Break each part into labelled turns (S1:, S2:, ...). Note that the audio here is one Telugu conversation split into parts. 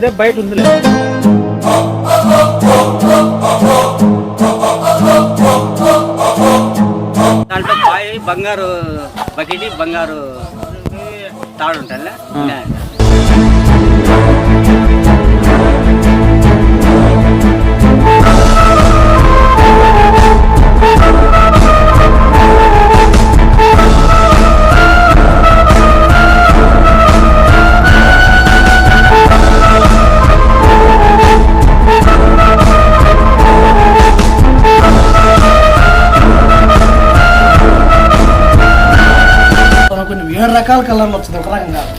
S1: అదే బయట ఉందిలే.
S2: దాంట్లో బాయ్ బంగారు బకెట్ బంగారు తాడు ఉంటాయి
S3: రకాల కలర్లు వచ్చింది ఒక రకం కాదు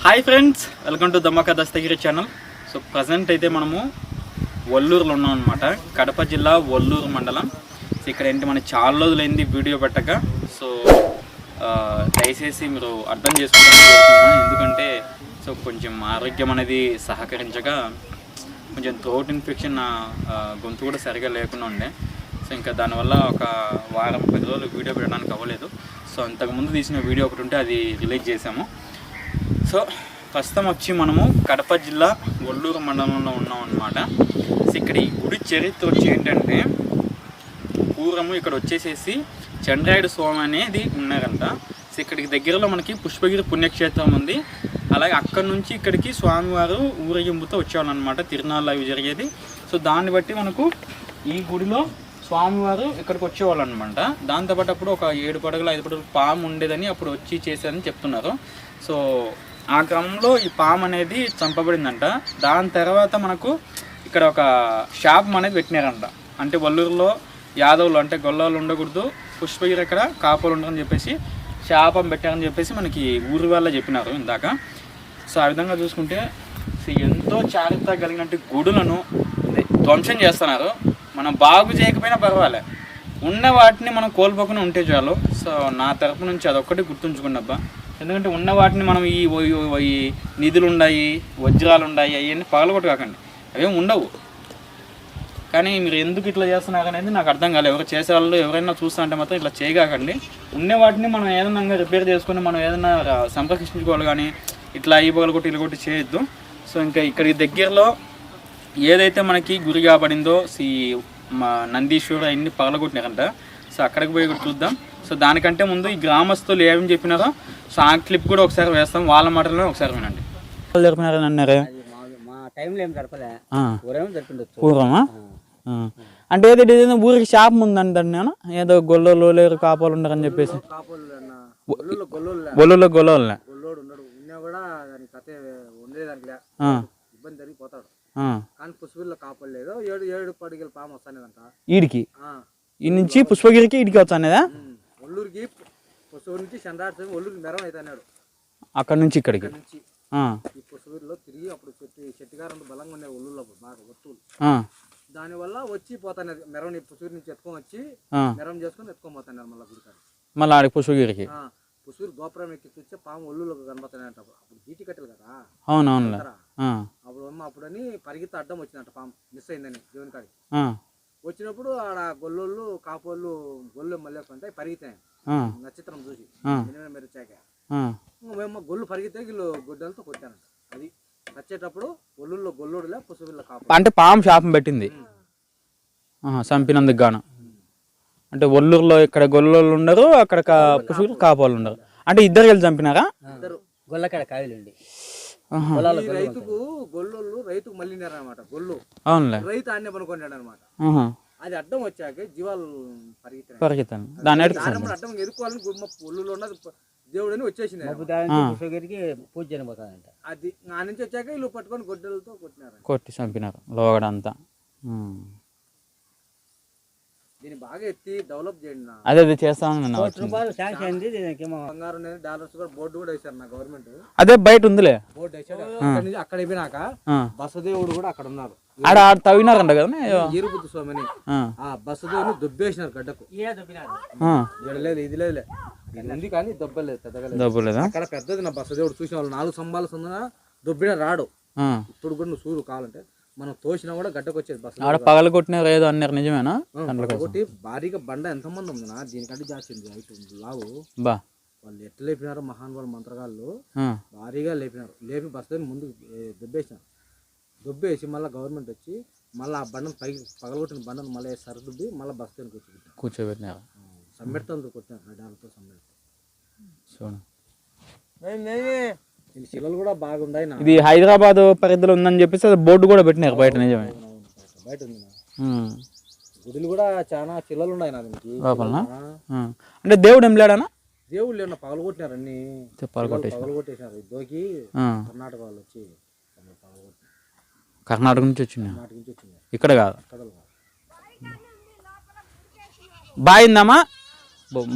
S1: hi friends welcome to Dhamaka Dastagiri channel so present అయితే మనము వల్లూరులో ఉన్నాం అనమాట కడప జిల్లా వల్లూరు మండలం. సో ఇక్కడ ఏంటి మన చాలా రోజులైంది వీడియో పెట్టక. సో దయచేసి మీరు అర్థం చేసుకుంటారని కోరుకుంటున్నాను ఎందుకంటే సో కొంచెం ఆరోగ్యం అనేది సహకరించగా కొంచెం థ్రోట్ ఇన్ఫెక్షన్ నా గొంతు కూడా సరిగా లేకుండా ఉండే. సో ఇంకా దానివల్ల ఒక వారం పది రోజులు వీడియో పెట్టడానికి అవ్వలేదు. సో అంతకుముందు తీసిన వీడియో ఒకటి ఉంటే అది రిలీజ్ చేసాము సో ప్రస్తుతం వచ్చి మనము కడప జిల్లా ఒల్లూరు మండలంలో ఉన్నాం అనమాట సో ఇక్కడ ఈ గుడి చరిత్ర వచ్చి ఏంటంటే పూర్వము ఇక్కడ వచ్చేసేసి చంద్రాయుడు స్వామి అనేది ఉన్నారంట. సో ఇక్కడికి దగ్గరలో మనకి పుష్పగిరి పుణ్యక్షేత్రం ఉంది. అలాగే అక్కడ నుంచి ఇక్కడికి స్వామివారు ఊరేగింపుతో వచ్చేవాళ్ళనమాట తిరునాళ్ళు అవి జరిగేది. సో దాన్ని బట్టి మనకు ఈ గుడిలో స్వామివారు ఇక్కడికి వచ్చేవాళ్ళు అనమాట దాంతోపాటు అప్పుడు ఒక ఏడు పడగలు ఐదు పడగలు పాము ఉండేదని అప్పుడు వచ్చి చేశారని చెప్తున్నారు. సో ఆ క్రమంలో ఈ పాము అనేది చంపబడిందంట. దాని తర్వాత మనకు ఇక్కడ ఒక షాప్ అనేది పెట్టినారంట. అంటే వల్లూరులో యాదవులు అంటే గొల్లవాళ్ళు ఉండకూడదు పుష్పగిరి ఇక్కడ కాపులు ఉండరని చెప్పేసి శాపం పెట్టారని చెప్పేసి మనకి ఊరి వాళ్ళ చెప్పినారు ఇందాక. సో ఆ విధంగా చూసుకుంటే ఎంతో చారిత్ర కలిగినట్టు గుడులను ధ్వంసం చేస్తున్నారు. మనం బాగు చేయకపోయినా పర్వాలే. ఉన్న వాటిని మనం కోల్పోకుండా ఉంటే చాలు. సో నా తరపు నుంచి అదొక్కటి గుర్తుంచుకున్నబ్బా ఎందుకంటే ఉన్న వాటిని మనం ఈ ఈ నిధులు ఉన్నాయి వజ్రాలు ఉన్నాయి అవన్నీ పగలగొట్టు కాకండి. అవేం ఉండవు. కానీ మీరు ఎందుకు ఇట్లా చేస్తున్నారు అనేది నాకు అర్థం కాలేదు. ఎవరు చేసే వాళ్ళు ఎవరైనా చూస్తా అంటే మాత్రం ఇట్లా చేయగాకండి. ఉండే వాటిని మనం ఏదైనా రిపేర్ చేసుకొని మనం ఏదైనా సంరక్షించుకోవాలి కానీ ఇట్లా ఈ పగలు కొట్టి ఇలా కొట్టి చేయొద్దు. సో ఇంకా ఇక్కడికి దగ్గరలో ఏదైతే మనకి గురి కాబడిందో ఈ మా నందీశ్వరుడు అవన్నీ పగలగొట్టినారంట. సో అక్కడికి పోయి చూద్దాం. సో దానికంటే ముందు ఈ గ్రామస్తులు ఏమేమి చెప్పినారో సో ఆ క్లిప్ కూడా ఒకసారి వేస్తాం. వాళ్ళ మాటలను ఒకసారి వినండి. జరిపినారని అన్నారే?
S2: మా టైంలో ఏం జరపలే. ఊరేమో జరిపిండొచ్చు.
S1: అంటే ఏదో ఊరికి షాప్ ఉందంటాను నేను ఏదో గొల్లోలు లేరు కాపాలు ఉండరని చెప్పేసి.
S2: కాపులు గొల్లు గొల్లు
S1: గొల్లలో
S2: ఉన్నా కూడా కథ ఇబ్బంది జరిగిపోతాడు. కానీ పుష్పిల్లో కాపులు లేదు. ఏడు ఏడు పడిగల పాము వస్తానేదంట.
S1: ఈడికి? ఈ నుంచి పుష్పగిరికి ఈడికి వచ్చానేదా?
S2: ఒల్లూరికి పుష్పూరు నుంచి చంద్రాడు ఒల్లూరికి మెరం అయితే అన్నాడు.
S1: అక్కడ నుంచి ఇక్కడికి?
S2: నుంచి ఈ పుష్పూరులో తిరిగి అప్పుడు చెట్టు చెట్టుగారు బలంగా ఉన్నాయి ఒల్లూరులో అప్పుడు బాగా వస్తువులు దానివల్ల వచ్చి పోతాను మెరం పుసూరు నుంచి ఎత్తుకొని వచ్చి. మెరం చేసుకొని ఎత్తుకొని పోతాను మళ్ళీ గుడికాడ
S1: మళ్ళీ ఆడికి పుష్పగిరికి
S2: పుసూరు గోపురం ఎక్కి చూస్తే పాము ఒళ్ళులో కనబడుతున్నాయంట. అప్పుడు బీటి కట్టెలు కదా.
S1: ఆ,
S2: అప్పుడు అమ్మ అప్పుడని పరిగెత్తి అడ్డం వచ్చిందంట పాము. మిస్ అయిందని దేవుని కాడికి. వచ్చినప్పుడు ఆడ గొల్లోళ్ళు కాపోళ్ళు గొల్లు మళ్ళీ అంటే పరిగెత్తాయి నక్షత్రం చూసి. ఎనిమిది
S1: ఆ.
S2: ఇంకా మేము గొల్లు పరిగెత్తే వీళ్ళు గొడ్డలతో కొట్టానంట అది వచ్చేటప్పుడు ఒళ్ళుల్లో గొల్లోడులే పుసుగుల్లో కాపు
S1: అంటే పాము శాపం పెట్టింది. చంపినందుకు గాను. అంటే ఒల్లూరులో ఇక్కడ గొల్లోళ్ళు ఉండరు అక్కడ కా- పుష్పగిరి కాపాలు ఉండరు. అంటే ఇద్దరు కలిసి చంపినారా?
S2: ఇద్దరు
S4: గొల్లకాడ కాయలుండి.
S2: ఈ రైతుకు గొల్లోళ్ళు రైతుకు మళ్ళీనారనమాట గొల్లు.
S1: అవునులే.
S2: రైతు ఆన్నే పనుకున్నాడు అనమాట అది అడ్డం వచ్చాక జీవాలు
S1: పరిగెత్తాను. దాని
S2: అడ్డం ఎదుర్కోవాలని గుమ్మ ఒళ్ళులో ఉన్నది దేవుడని వచ్చేసింది
S4: పుష్పగిరికి పూజ చేయబోతాదంట
S2: అది నా నుంచి వచ్చాక వీళ్ళు పట్టుకొని గొడ్డలతో కొట్టినారు.
S1: కొట్టి చంపినారు లోగడంతా.
S2: దీన్ని బాగా ఎత్తి డెవలప్ చేయండి
S1: అదే అది
S2: బంగారం డాలర్స్ కూడా బోర్డు కూడా వేశారు నా గవర్నమెంట్
S1: అదే బయట ఉందిలే.
S2: బోర్డు వేసాడు అక్కడి అయిపోయినాక. బసదేవుడు కూడా అక్కడ ఉన్నారు.
S1: ఆడ తవ్వినారంట కదా
S2: ఈరుబుద్ధి స్వామిని.
S1: ఆ.
S2: బసదేవుని దుబ్బేసినారు గడ్డకు. లేదు ఇది లేదులే. ఇది ఉంది కానీ దొబ్బలేదు పెద్దగా లేదు
S1: డబ్బు లేదా
S2: అక్కడ పెద్దది నా బసదేవుడు చూసిన వాళ్ళు నాలుగు సందున దొబ్బిన రాడు. ఇప్పుడు కూడా నువ్వు చూడు కావాలంటే. మనం తోసినా కూడా గడ్డకు వచ్చేది
S1: ఆడ
S2: బసదేవుడు
S1: పగల కొట్టినారు ఏదో అన్నారు నిజమేనా?
S2: ఒకటి భారీగా బండ ఎంతమంది ఉంది నా? దీనికంటే జాస్తి ఉంది హైట్ ఉంది. లావు.
S1: బా.
S2: వాళ్ళు ఎట్లా లేపినారో మహానుభావులు మంత్రగాళ్ళు. భారీగా లేపినారు. లేపి బస్తని ముందు దుబ్బేసినారు దుబ్బేసి మళ్ళీ గవర్నమెంట్ వచ్చి మళ్ళీ ఆ బండను పైకి పగలగొట్టిన బండను మళ్ళీ సరిదుబ్బి మళ్ళీ బస్తని కూర్చోబెట్టారు
S1: కూర్చోబెట్టినారు.
S2: సమ్మెడతో కొట్టినారు నడాలతో సమ్మెడ
S1: చూడు
S2: దీని శిలలు కూడా నా
S1: ఇది హైదరాబాద్ పరిధిలో ఉందని చెప్పేసి అది బోర్డు కూడా పెట్టినారు బయట నిజమే.
S2: బయట ఉంది. గుడిలు కూడా చాలా శిలలు ఉన్నాయి నా దీనికి.
S1: లోపలనా? అంటే దేవుడు ఏం లేడానా?
S2: దేవుళ్ళు ఏమన్నా పగలగొట్టినారు అన్ని. పగలగొట్టేసినారు దోకి. కర్ణాటక వాళ్ళు వచ్చి
S1: కర్ణాటక నుంచి వచ్చింది? ఇక్కడ కాదు. బాయ్ ఉందమ్మా?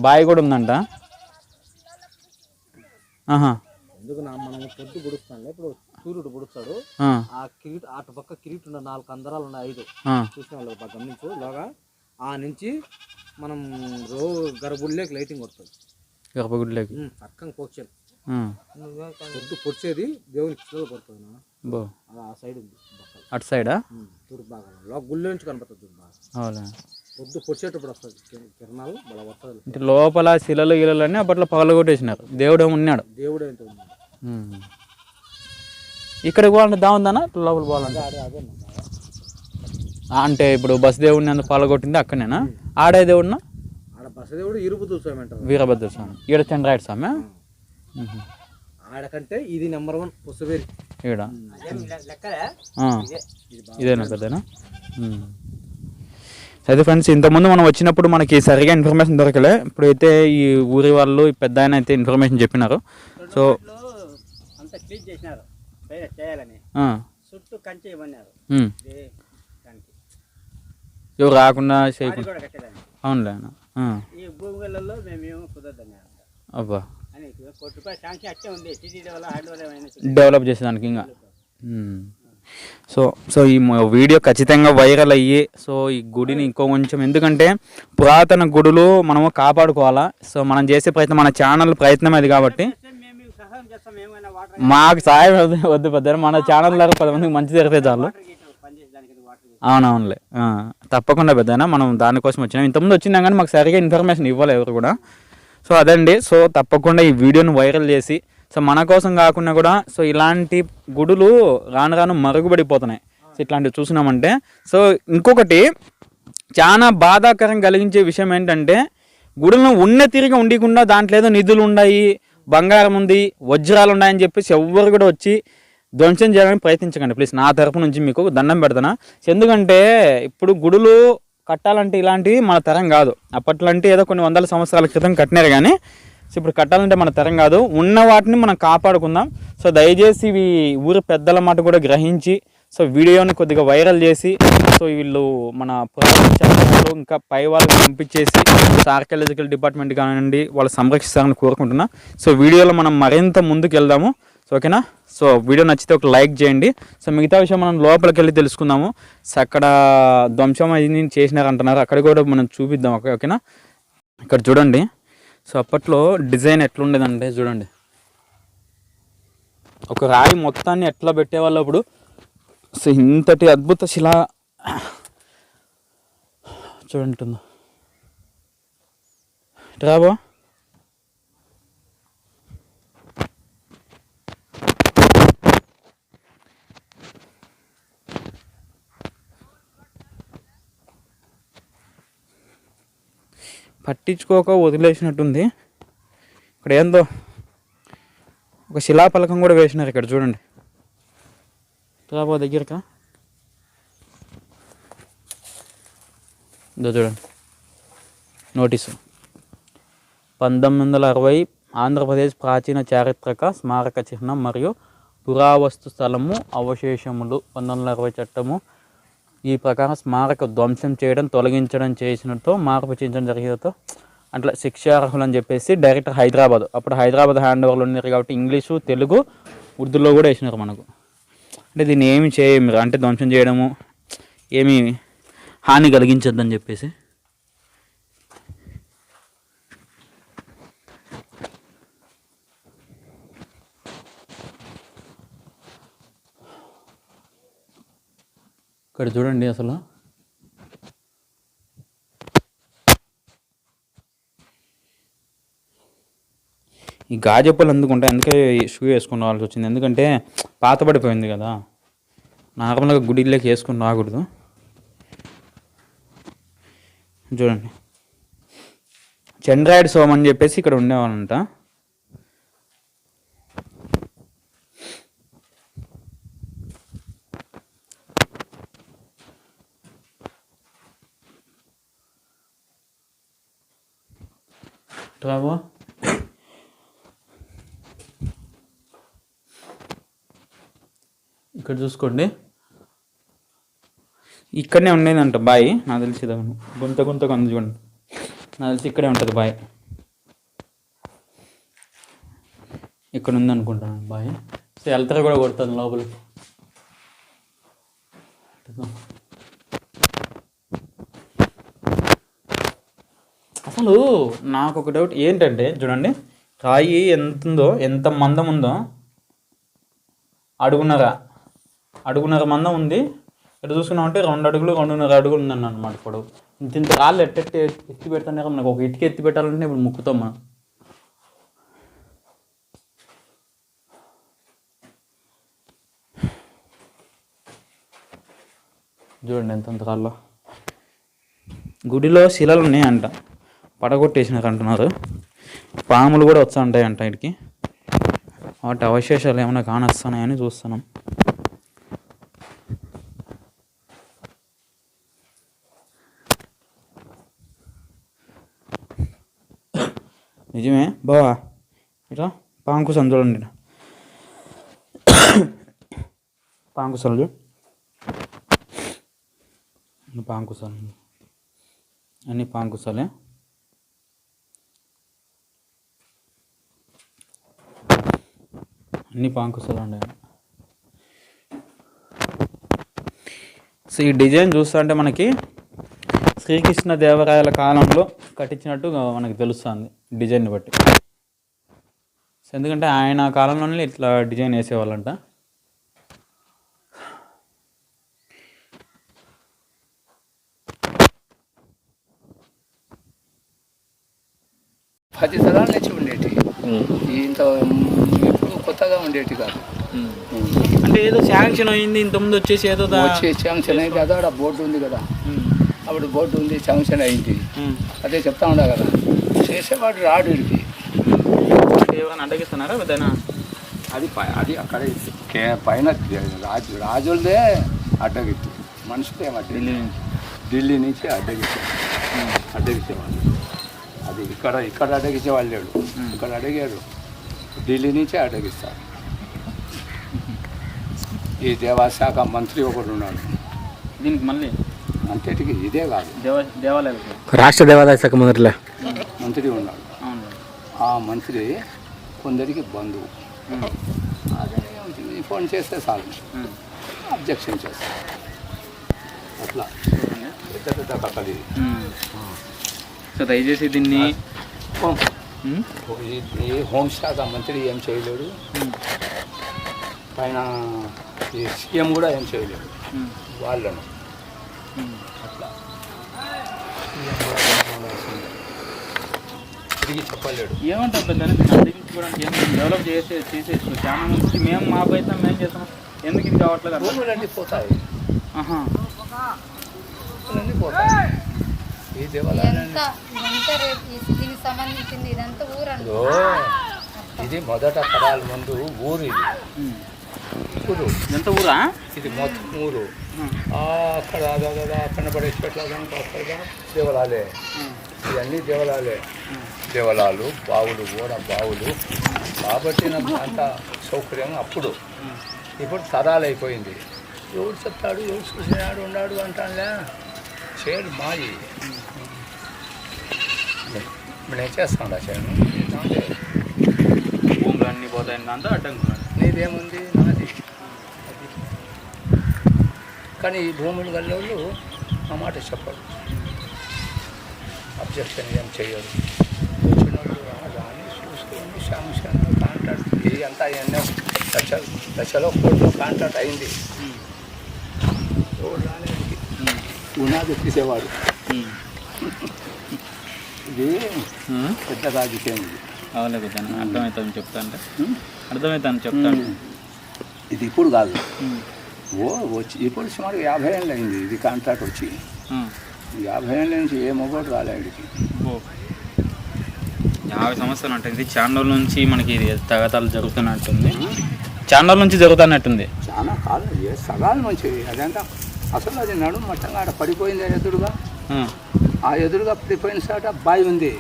S1: బాయ్ కూడా ఉందంట. ఆహా.
S2: ఎందుకు నా మనం పొద్దు పొడుస్తాను ఇప్పుడు సూర్యుడు పొడుస్తాడు.
S1: ఆ.
S2: కిరీట్ అటు పక్క కిరీట్ ఉన్న నాలుగు అందరాలు ఉన్నాయి ఐదు. చూసిన వాళ్ళు బాగా గమనించు. లోగా ఆ నుంచి మనం రో గర్భుల్లోకి లైటింగ్ వస్తుంది
S1: గర్భగుడిలోకి
S2: పక్కన
S1: ఆ.
S2: పొద్దు పొడిచేది దేవుని.
S1: బో.
S2: అది ఆ సైడ్ ఉంది
S1: అటు సైడా?
S2: తూర్పు భాగం లో గుళ్ళో నుంచి కనపడుతుంది
S1: అవునా?
S2: పొద్దు పొడిచేటప్పుడు వస్తుంది కిరణాలు బల వస్తుంది
S1: అంటే లోపల శిలలు గిలలు అన్నీ అప్పట్లో పగలగొట్టేసినారు. దేవుడు ఉన్నాడు.
S2: దేవుడు ఏంటో ఉంది
S1: ఉమ్. ఇక్కడికి పోవాలంటే దావుందనా లోపల పోవాలంటే. అంటే ఇప్పుడు బస్ దేవుడిని అంత పగలగొట్టింది అక్కడనేనా? ఆడే దేవుడినా?
S2: ఆడ బసదేవుడు ఇరుపుతూ స్వామి అంటారు.
S1: వీరభద్ర స్వామి. ఈడ చంద్రాయుడు స్వామి.
S2: ఆడకంటే ఇది నెంబర్ వన్ పుస్తవేరి
S1: ఈడ. ఇదేనా పెద్దనా. అయితే ఫ్రెండ్స్ ఇంతకుముందు మనం వచ్చినప్పుడు మనకి సరిగా ఇన్ఫర్మేషన్ దొరకలే. ఇప్పుడైతే ఈ ఊరి వాళ్ళు పెద్ద ఆయన అయితే ఇన్ఫర్మేషన్ చెప్పినారు. సో
S4: క్లీన్ చేసినారు. చేయాలని. చుట్టూ కంచె ఇవ్వన్నారు. దానికి.
S1: ఎవరు రాకుండా చేయకుండా అవునులే
S4: ఈ భూమిలలో
S1: అబ్బా.
S4: అని కోటి రూపాయలు శాంక్షన్ అట్టే ఉంది. టీడీ వల్ల హార్డ్ వల్ల ఏమైనా
S1: డెవలప్ చేసేదానికి ఇంకా. సో సో ఈ వీడియో ఖచ్చితంగా వైరల్ అయ్యి సో ఈ గుడిని ఇంకో కొంచెం ఎందుకంటే పురాతన గుడులు మనము కాపాడుకోవాలా. సో మనం చేసే ప్రయత్నం మన ఛానల్ ప్రయత్నం అది కాబట్టి.
S4: మీకు
S1: సాయం వద్దు పెద్ద మన ఛానల్ ద్వారా పది మందికి మంచి జరిగితే చాలు. అవునవునులే. తప్పకుండా పెద్దనా మనం దానికోసం వచ్చినాం. ఇంతకుముందు వచ్చినాం కానీ మాకు సరిగా ఇన్ఫర్మేషన్ ఇవ్వాలి ఎవరు కూడా. సో అదండి. సో తప్పకుండా ఈ వీడియోని వైరల్ చేసి సో మన కోసం కాకుండా కూడా సో ఇలాంటి గుడులు రాను రాను మరుగుపడిపోతున్నాయి సో ఇట్లాంటివి చూసినామంటే. సో ఇంకొకటి చాలా బాధాకరం కలిగించే విషయం ఏంటంటే గుడులను ఉన్న తిరిగి ఉండకుండా దాంట్లో ఏదో నిధులు ఉన్నాయి బంగారం ఉంది వజ్రాలు ఉన్నాయని చెప్పేసి ఎవ్వరు కూడా వచ్చి ధ్వంసం చేయడానికి ప్రయత్నించకండి. ప్లీజ్ నా తరపు నుంచి మీకు దండం పెడతాను? ఎందుకంటే ఇప్పుడు గుడులు కట్టాలంటే ఇలాంటివి మన తరం కాదు. అప్పట్లో అంటే ఏదో కొన్ని వందల సంవత్సరాల క్రితం కట్టినారు కానీ సో ఇప్పుడు కట్టాలంటే మన తరం కాదు. ఉన్న వాటిని మనం కాపాడుకుందాం. సో దయచేసి ఇవి ఊరి పెద్దల మాట కూడా గ్రహించి సో వీడియోని కొద్దిగా వైరల్ చేసి సో వీళ్ళు మన పురాతన ఇంకా పై వాళ్ళకి పంపించేసి ఆర్కియాలజికల్ డిపార్ట్మెంట్ కానివ్వండి వాళ్ళు సంరక్షిస్తారని కోరుకుంటున్నా. సో వీడియోలో మనం మరింత ముందుకు వెళ్దాము. సో ఓకేనా సో వీడియో నచ్చితే ఒక లైక్ చేయండి. సో మిగతా విషయం మనం లోపలికి వెళ్ళి తెలుసుకుందాము. సో అక్కడ ధ్వంసం అది చేసినారంటున్నారు. అక్కడ కూడా మనం చూపిద్దాం. ఓకే ఓకేనా ఇక్కడ చూడండి. సో అప్పట్లో డిజైన్ ఎట్లుండేదంటే చూడండి. ఒక రాయి మొత్తాన్ని ఎట్లా పెట్టేవాళ్ళు అప్పుడు సో ఇంతటి అద్భుత శిలా చూడంటుందో రాబో పట్టించుకోక వదిలేసినట్టుంది. ఇక్కడ ఏందో ఒక శిలాఫలకం కూడా వేసినారు ఇక్కడ చూడండి. రాబో దగ్గరక ఇదో చూడండి. నోటీసు. పంతొమ్మిది వందల అరవై ఆంధ్రప్రదేశ్ ప్రాచీన చారిత్రక స్మారక చిహ్నం మరియు పురావస్తు స్థలము అవశేషములు. పంతొమ్మిది వందల అరవై చట్టము ఈ ప్రకారం స్మారక ధ్వంసం చేయడం తొలగించడం చేసినట్టు మార్పు చేయించడం జరిగేతో అట్లా శిక్షార్హులు అని చెప్పేసి డైరెక్ట్ హైదరాబాద్. అప్పుడు హైదరాబాద్ హ్యాండ్ ఓవర్లు ఉన్నారు కాబట్టి ఇంగ్లీషు తెలుగు ఉర్దూలో కూడా వేసినారు మనకు. అంటే దీన్ని ఏమి చేయము అంటే ధ్వంసం చేయడము ఏమి హాని కలిగించద్దని చెప్పేసి? ఇక్కడ చూడండి అసలు. ఈ గాజప్పలు ఎందుకు అందుకే షూ వేసుకుని వచ్చింది. ఎందుకంటే పాత పడిపోయింది కదా. నార్మల్గా గుడిలోకి వేసుకుని రాకూడదు. చూడండి. చంద్రాయుడు సోమ్ అని చెప్పేసి ఇక్కడ ఉండేవాళ్ళంట. రావా? ఇక్కడ చూసుకోండి. ఇక్కడనే ఉండేదంట బాయ్ నాకు తెలిసి గుంత గుంత కొంత చూడండి. నాకు తెలిసి ఇక్కడే ఉంటుంది బాయ్. ఇక్కడ ఉంది అనుకుంటాను బాయ్. సో వెళ్తారు కూడా కొడుతుంది లోపలికి. అసలు నాకు ఒక డౌట్ ఏంటంటే చూడండి రాయి ఎంత ఉందో ఎంత మందం ఉందో అడుగున్నారా? అడుగున్నర మందం ఉంది. ఇక్కడ చూసుకున్నామంటే రెండు అడుగులు రెండున్నర అడుగులు ఉందన్న అనమాట ఇప్పుడు ఇంత ఇంత రాళ్ళు ఎట్టెట్టి ఎత్తి పెడతానే కదా మనకు ఒక ఇటుక ఎత్తి పెట్టాలంటే ఇప్పుడు ముక్కుతాం మనం. చూడండి ఎంత రాళ్ళు. గుడిలో శిలలు ఉన్నాయంట. పడగొట్టేసినారు అంటున్నారు. పాములు కూడా వస్తూ ఉంటాయంట ఇక్కడికి వాటి అవశేషాలు ఏమైనా కానొస్తున్నాయని చూస్తున్నాం. నిజమే? బావా. ఇట్లా పాంకుసం చూడండి ఈడ. పాంకుసాలు చూడు పాంకుసాలు అన్ని పాంకుసాలే అన్ని పాంకుసాలు అండి సో ఈ డిజైన్ చూస్తుంటే మనకి శ్రీకృష్ణ దేవరాయల కాలంలో కట్టించినట్టు మనకి తెలుస్తుంది డిజైన్ని బట్టి. సో ఎందుకంటే ఆయన కాలంలోనే ఇట్లా డిజైన్ వేసేవాళ్ళంట.
S5: పది తరాల నుంచి ఉండేటి. ఇంత ఇప్పుడు కొత్తగా ఉండేటి కాదు.
S1: అంటే ఏదో శాంక్షన్ అయింది ఇంతకుముందు వచ్చేసి ఏదో
S5: వచ్చే శాంక్షన్ అయింది కదా బోర్డు ఉంది కదా. అప్పుడు బోర్డు ఉంది శాంక్షన్ అయింది. అదే చెప్తా ఉండా కదా. చేసేవాడు రాడు వీడికి
S1: ఎవరైనా అడ్డగిస్తున్నారా ఏదైనా?
S5: అది అది అక్కడ పైన రాజు రాజులదే అడ్డగిత్తు మనుషులు ఏమడ్డ
S1: ఢిల్లీ నుంచి.
S5: ఢిల్లీ నుంచి అడ్డగించారు అడ్డగించేవాళ్ళు అది ఇక్కడ ఇక్కడ అడ్డగించేవాళ్ళు లేడు. ఇక్కడ అడిగాడు. ఢిల్లీ నుంచి అడ్డగిస్తారు. ఈ దేవాశాఖ మంత్రి ఒకడు ఉన్నాడు
S1: దీనికి మళ్ళీ?
S5: అంతటికి ఇదే కాదు.
S2: రాష్ట్ర దేవాదాయ శాఖ మంత్రులే?
S5: మంత్రి ఉన్నాడు ఆ మంత్రి కొందరికి బంధువు. అదే ఫోన్ చేస్తే చాలు. అబ్జెక్షన్ చేస్తారు. అట్లా. పెద్ద పెద్ద కథలు ఇది.
S1: ఉమ్. సో దయచేసి దీన్ని
S5: ఈ- హోంశాఖ మంత్రి ఏం చేయలేడు. పైన ఈ సీఎం కూడా ఏం చేయలేడు. వాళ్ళను. అట్లా. తిరిగి చెప్పలేడు.
S1: ఏమంటారు పెద్ద ఏం డెవలప్ చేసే చేసేసి చాలా మంది మేము మా ప్రయత్నం మేము చేస్తాం. ఎందుకు ఇది కావట్లేదు
S5: పోతాయి. పోతాయి. ఈ దేవాలయాన్ని
S6: సంబంధించింది? ఇదంతా
S5: ఇదో, ఇది మొదట తరాల ముందు ఊరు ఇది.
S1: ఎంత ఊరా?
S5: ఇది మొత్తం ఊరు. అక్కడ పడే చెట్ల దేవాలయాలే. ఇవన్నీ దేవాలయాలే. దేవాలయాలు బావులు ఓడ బావులు. కాబట్టి నాకు అంత సౌకర్యం అప్పుడు. ఇప్పుడు తరాలు అయిపోయింది ఎవడు చెప్తాడు ఎవడు చూసినాడు ఉన్నాడు అంటానులే. చేయడు మాది నేను చేస్తాను నాదే.
S1: భూములు అన్నీ పోతాయని దాంతో అడ్డంకున్నాడు
S5: నీదేముంది నాది. అది. కానీ ఈ భూములు గల్లోళ్ళు ఆ మాట చెప్పరు. అబ్జెక్షన్ ఏం చేయరు వచ్చిన వాళ్ళు రాని చూసుకొని శాంక్షన్ కాంట్రాక్ట్ ఇది అంతా ఎన్నో లక్షలు లక్షలో కోట్లు కాంట్రాక్ట్ అయింది. ఎవరు రాలేదు గుణాలు తీసేవాడు. ఇది పెద్ద రాజకీయం
S1: అవలేదు కదా అర్థమవుతుంది చెప్తా అంటే అర్థమవుతాను చెప్తాను
S5: ఇది ఇప్పుడు కాదు. ఓ వచ్చి ఇప్పుడు సుమారు యాభై ఏళ్ళు అయింది ఇది కాంట్రాక్ట్ వచ్చి. యాభై ఏళ్ళ నుంచి ఏ మొగోడు రాలే ఇక్కడికి
S1: ఓ. యాభై సంవత్సరాలు అంటే ఇది చాండోల్ నుంచి మనకి ఇది తగతాలు జరుగుతున్నట్టుంది. చాండోల్ నుంచి జరుగుతున్నట్టుంది.
S5: చాలా కాలం ఏ సగాలు మంచి అదంతా అసలు అది నడుము మట్టంగా ఆడ పడిపోయింది ఎదురుగా.
S1: ఆ.
S5: ఎదురుగా పడిపోయిన సాట బావి ఉంది.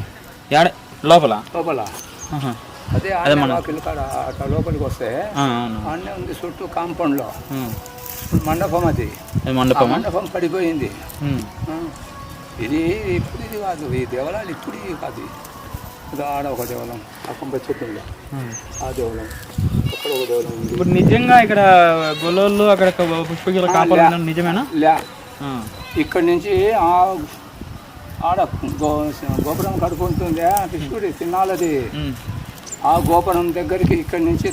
S1: లోపల?
S5: లోపల. అదే అట్లా లోపలికి వస్తే ఆడనే ఉంది చుట్టూ కాంపౌండ్లో. మండపం అది.
S1: మండపమా?
S5: మండపం పడిపోయింది. ఇది ఇప్పుడు ఇది కాదు ఈ దేవాలయాలు ఇప్పుడు ఇది కాదు. ఇది ఆడ ఒక దేవాలయం ఆ కొంప చెట్టు ఉంది. ఆ. దేవాలయం అక్కడ ఒక దేవాలయం ఉంది.
S1: ఇప్పుడు నిజంగా ఇక్కడ గొల్లోళ్ళు అక్కడ పుష్పగిరి
S5: ఆ,
S1: కాపాడు. నిజమేనా?
S5: లే. ఇక్కడి నుంచి ఆ ఆడ గోపురం కడుకుంటుంది కృష్ణుడి తిన్నాలది. ఆ గోపురం దగ్గరికి ఇక్కడి నుంచి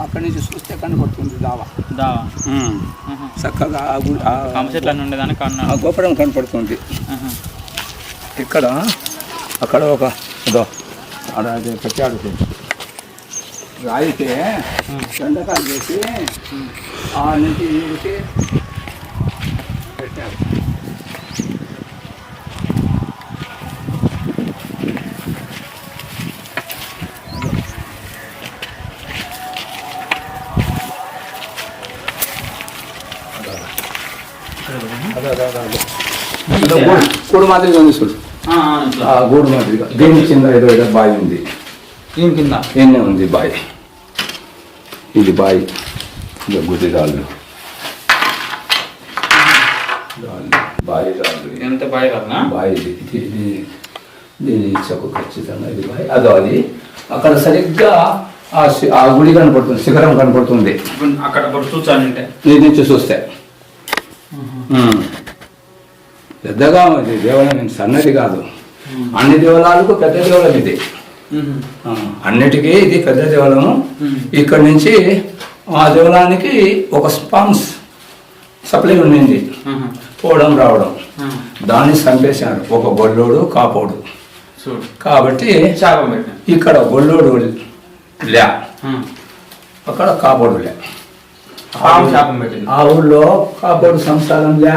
S5: అక్కడి నుంచి చూస్తే కనపడుతుంది దావా.
S1: దావా.
S5: చక్కగా ఆ గోపురం కనపడుతుంది. ఇక్కడ అక్కడ ఒక ఇదో అది పెట్టాడు. రాయితే ఎండకాలు చేసి ఆ నుంచి ఈడికి పెట్టారు అదే అదే అదే అదే ఇదో గూడు మాదిరిగా ఉంది చూడు.
S1: ఆ,
S5: గూడు మాదిరిగా. దీని కింద ఏదో ఏదో బావి ఉంది.
S1: దీని కింద?
S5: ఎన్నే ఉంది బావి ఇది బావి ఇదో గుడి రాళ్ళు. రాళ్ళు, బావి రాళ్ళు.
S1: ఎంత బాగా కదా
S5: బావి ఇది ఇది దీని ఇచ్చకు ఖచ్చితంగా ఇది బావి అదో అది. అక్కడ సరిగ్గా ఆ ఆ గుడి కనపడుతుంది శిఖరం కనపడుతుంది.
S1: అక్కడ
S5: ఇది నుంచి చూస్తే. పెద్దగా ఉంది. దేవాలయం సన్నది కాదు. అన్ని దేవాలయాలకు పెద్ద దేవాలయం ఇది. అన్నిటికీ ఇది పెద్ద దేవాలయం ఇక్కడ నుంచి ఆ దేవాలయానికి ఒక స్పాన్స్ సప్లై ఉండింది. పోవడం రావడం. దాన్ని చంపేశారు. ఒక గొల్లోడు కాపోడు. కాబట్టి ఇక్కడ గొల్లోడు లే అక్కడ కాపోడు లే ఆ ఊళ్ళో కాపోడు సంసారం లే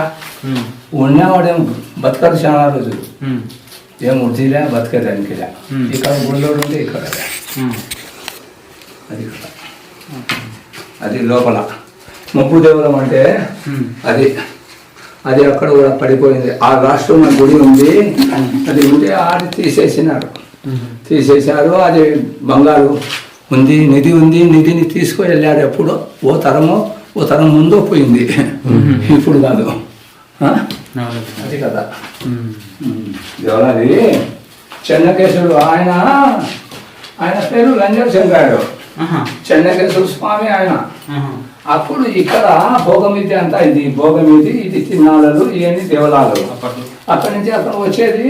S5: ఉన్నవాడేం బతకడు చాలా రోజులు ఏం వృద్ధిలే బతకడానికి. ఇక్కడ గుళ్ళోడు ఉంటే ఇక్కడ. అది ఇక్కడ. అది లోపల. ముప్పు దేవరం అంటే అది. అది అక్కడ కూడా పడిపోయింది. ఆ రాష్ట్రంలో గుడి ఉంది. అది ఉంటే ఆడి తీసేసినారు. తీసేశారు. అది బంగారు ఉంది నిధి ఉంది. నిధిని తీసుకొని వెళ్ళాడు ఎప్పుడు. ఓ తరము ఓ తరం ముందు పోయింది. ఇప్పుడు కాదు? అది కదా. ఎవరది? చెన్నకేశవుడు ఆయన ఆయన పేరు లంజర్ చంద్రాడు చెన్నకేశవుడు స్వామి ఆయన. అప్పుడు ఇక్కడ భోగమిది అంతా ఇది భోగమిది ఇది తిన్నాళ్ళు ఇవన్నీ దేవలాలు. అక్కడి నుంచి అక్కడ వచ్చేది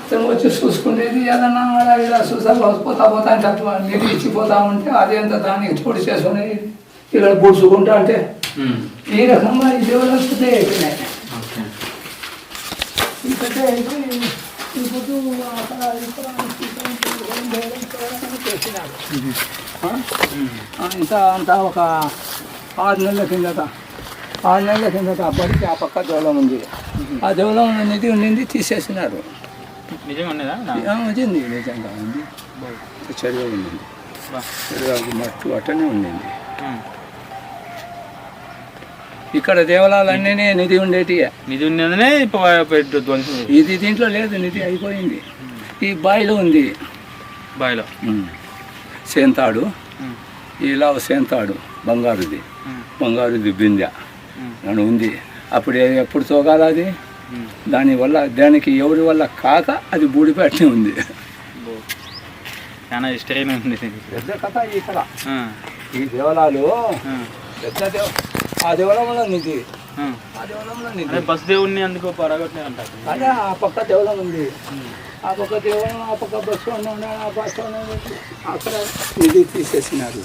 S5: అతను వచ్చి చూసుకునేది ఏదన్నా ఇలా చూసా పోతా పోతా అంటే అట్లా నీళ్ళు ఇచ్చిపోతా ఉంటే అదేంత దానికి చోటు చేసుకుని ఇక్కడ పూడ్చుకుంటా అంటే ఈ రకంగా ఈ అయిపోయినాయి
S1: ఓకే
S5: ఇప్పుడు ఇంత అంతా ఒక ఆరు నెలల కిందట ఆరు నెలల కిందట అప్పటికి ఆ పక్క దేవలం ఉంది. ఆ దేవలం నిధి ఉండింది తీసేసినారు. వచ్చింది నిజంగా ఉంది చెరువు ఉండింది. చెరువు మట్టు అట్టనే ఉండింది. ఇక్కడ దేవాలయాలన్నీ నిధి ఉండేటివే
S1: నిధి చేసి-
S5: ఇది దీంట్లో లేదు నిధి అయిపోయింది. ఈ బాయిలో ఉంది.
S1: బావిలో
S5: సేంతాడు. ఇలా సేంతాడు బంగారుది. బంగారుది బిందె. నన్ను ఉంది. అప్పుడు ఎప్పుడు తోగాల అది. దానివల్ల దానికి ఎవరి వల్ల కాక అది బూడిపెట్టనే ఉంది.
S1: చాలా ఉంది. దీనికి.
S5: పెద్ద కథ ఇక్కడ ఈ దేవాలయాలు పెద్ద దేవ ఆ దేవాలయంలో నిధి.
S1: ఆ.
S5: దేవాలయంలో నిధి.
S1: బస్ దేవుణ్ణి అందుకో పడగొట్టినారంట
S5: అదే ఆ పక్క దేవాలయం ఉంది. ఆ పక్క దేవాలయం ఆ పక్క బస్సు ఉన్నాడు ఆ బస్సు అక్కడ నిధి తీసేసినారు.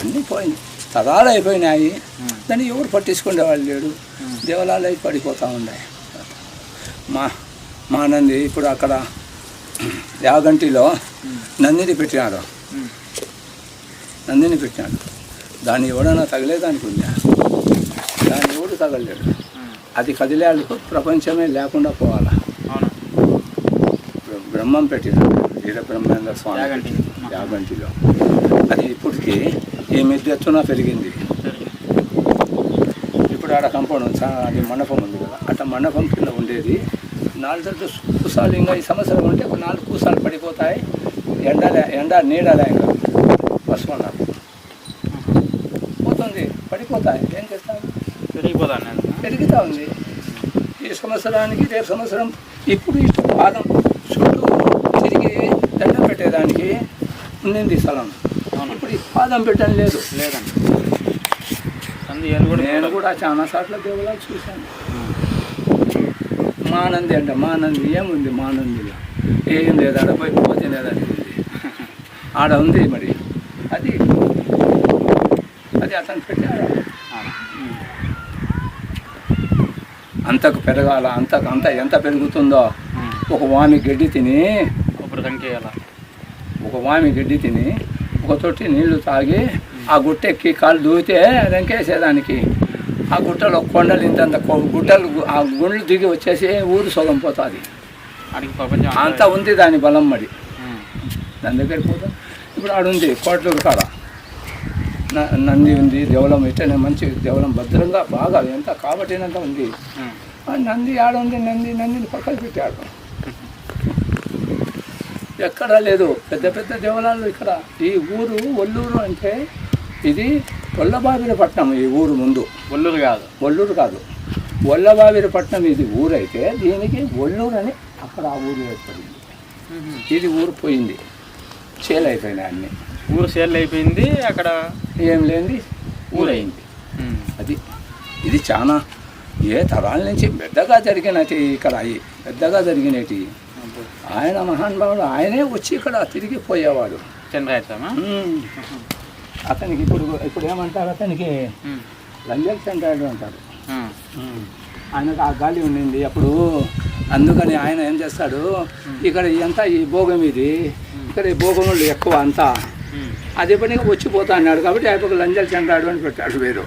S5: అన్నీ పోయినాయి. తరాలు అయిపోయినాయి. దాన్ని ఎవరు పట్టించుకునే వాళ్ళు లేడు. దేవాలయాలు అయి పడిపోతూ ఉన్నాయి. మా మా నంది ఇప్పుడు అక్కడ యాగంటిలో నందిని పెట్టినారు. నందిని పెట్టినాడు దాన్ని ఎవడన్నా తగిలేదానికి ఉందా దాన్ని ఎవడు తగలేడు. అది కదిలేందుకు ప్రపంచమే లేకుండా పోవాలా? బ్రహ్మం పెట్టినాడు. వీర బ్రహ్మేంద్ర స్వామి
S1: యాగంటి.
S5: యాగంటిలో. అది ఇప్పటికి ఈ మిద్దె ఎత్తున పెరిగింది. ఇప్పుడు ఆడ కంపౌండ్ అది మండపం ఉంది కదా. అట్లా మండపం కింద ఉండేది. నాలుగు కూసాలు ఇంకా ఈ సంవత్సరం ఉంటే ఒక నాలుగు కూసాలు పడిపోతాయి. ఎండ ఎండ నీడలే ఇంకా పసుపు పడిపోతాయి ఏం చేస్తాం?
S1: పెరిగిపోతాను నేను
S5: పెరుగుతూ ఉంది. ఈ సంవత్సరానికి రేపు సంవత్సరం ఇప్పుడు ఇటు పాదం చుట్టూ తిరిగి దండ పెట్టేదానికి ఉండింది స్థలం. ఇప్పుడు ఈ పాదం పెట్టడం లేదు.
S1: లేదండి.
S5: నేను కూడా చాలా సార్లు దేవాలయాలు చూశాను. మానంది అంట మానంది ఏముంది మానందిలో? ఏం లేదు ఆడ పోయి పోతే లేదని ఆడ ఉంది మరి. అది అది అతను పెట్టాడు
S1: అవును.
S5: అంతకు పెరగాల అంతకు అంత ఎంత పెరుగుతుందో. ఒక వామి గడ్డి తిని ఒక వామి గడ్డి తిని ఒక తొట్టి నీళ్ళు తాగి ఆ గుట్ట ఎక్కి కాలు దూకితే రంకేసేదానికి. ఆ గుట్టలో కొండలు ఇంతంత గుట్టలు ఆ గుండ్లు దిగి వచ్చేసి ఊరు సొగం పోతుంది. అంత ఉంది దాని బలం మరి. దాని దగ్గరికి పోతాం ఇప్పుడు ఆడుంది కోట్లూరు కాడ. నంది ఉంది దేవలం ఇట్టనే మంచి దేవలం భద్రంగా బాగా ఎంత కాబట్టినంత ఉంది. నంది ఆడుంది నంది నందిని పక్కన పెట్టాడు. ఎక్కడా లేదు పెద్ద పెద్ద దేవాలయాలు ఇక్కడ. ఈ ఊరు ఒల్లూరు అంటే ఇది పట్నం ఈ ఊరు ముందు.
S1: ఒల్లూరు కాదు.
S5: ఒల్లూరు కాదు. పట్నం ఇది ఊరైతే దీనికి ఒల్లూరు అని అక్కడ ఆ ఊరు ఏర్పడింది. ఇది ఊరు పోయింది. చేలైపోయినాయి అన్నీ.
S1: ఊరు సేల్ అయిపోయింది అక్కడ
S5: ఏం లేనిది ఊరైంది. అది ఇది చాలా ఏ తరాల నుంచి పెద్దగా జరిగినటి ఇక్కడ పెద్దగా జరిగినటి. ఆయన మహానుభావుడు ఆయనే వచ్చి ఇక్కడ తిరిగి పోయేవాడు.
S1: చంద్రాయతమా?
S5: ఉమ్. అతనికి ఇప్పుడు ఇప్పుడు ఏమంటారు? అతనికి. లంజల్ చంద్రాయుడు అంటారు. ఆయనకు ఆ గాలి ఉండింది. అప్పుడు అందుకని ఆయన ఏం చేస్తాడు? ఇక్కడ అంతా ఈ భోగం ఇది. ఇక్కడ ఈ భోగములు ఎక్కువ అంతా. అదే పనిగా వచ్చిపోతా అన్నాడు కాబట్టి ఆయన లంజల్ చంద్రాయుడు అని పెట్టాడు వేరు.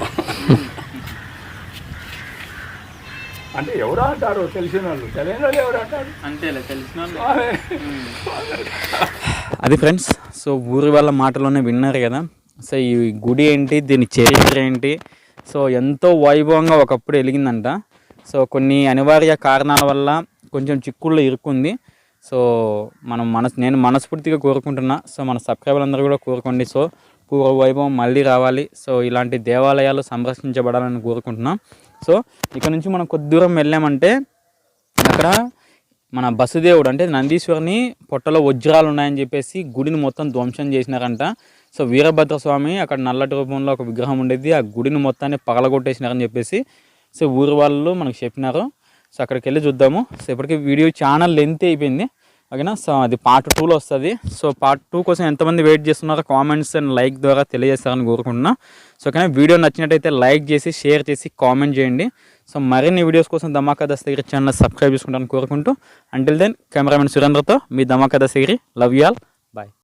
S5: అంటే ఎవరు అంటారు తెలిసిన వాళ్ళు తెలియని వాళ్ళు ఎవరు అంటారు
S1: అంతేలే తెలిసిన వాళ్ళు. అది ఫ్రెండ్స్ సో ఊరి వాళ్ళ మాటలోనే విన్నారు కదా. సో ఈ గుడి ఏంటి దీని చరిత్ర ఏంటి? సో ఎంతో వైభవంగా ఒకప్పుడు వెలిగిందంట సో కొన్ని అనివార్య కారణాల వల్ల కొంచెం చిక్కుల్లో ఇరుక్కుంది. సో మనం మనస్ నేను మనస్ఫూర్తిగా కోరుకుంటున్నా. సో మన సబ్స్క్రైబర్ అందరూ కూడా కోరుకోండి. సో పూర్వ వైభవం మళ్ళీ రావాలి. సో ఇలాంటి దేవాలయాలు సంరక్షించబడాలని కోరుకుంటున్నా. సో ఇక్కడ నుంచి మనం కొద్ది దూరం వెళ్ళామంటే అక్కడ మన బసుదేవుడు అంటే నందీశ్వరుని పొట్టలో వజ్రాలు ఉన్నాయని చెప్పేసి గుడిని మొత్తం ధ్వంసం చేసినారంట. సో వీరభద్ర స్వామి అక్కడ నల్లటి రూపంలో ఒక విగ్రహం ఉండేది. ఆ గుడిని మొత్తాన్ని పగలగొట్టేసినారని చెప్పేసి సో ఊరి వాళ్ళు మనకు చెప్పినారు. సో అక్కడికి వెళ్ళి చూద్దాము. సో ఇప్పటికి వీడియో ఛానల్ లెంత్ అయిపోయింది. ఓకేనా? సో అది పార్ట్ టూలో వస్తుంది. సో పార్ట్ టూ కోసం ఎంతమంది వెయిట్ చేస్తున్నారో కామెంట్స్ అండ్ లైక్ ద్వారా తెలియజేస్తారని కోరుకుంటున్నా. సో ఓకేనా? వీడియో నచ్చినట్టయితే లైక్ చేసి షేర్ చేసి కామెంట్ చేయండి. సో మరిన్ని వీడియోస్ కోసం ధమాకా దస్తగిరి ఛానల్ సబ్స్క్రైబ్ చేసుకుంటాను కోరుకుంటూ. అంటిల్ దెన్ కెమెరామెన్ సురేంద్రతో మీ Dhamaka Dastagiri. Love you all bye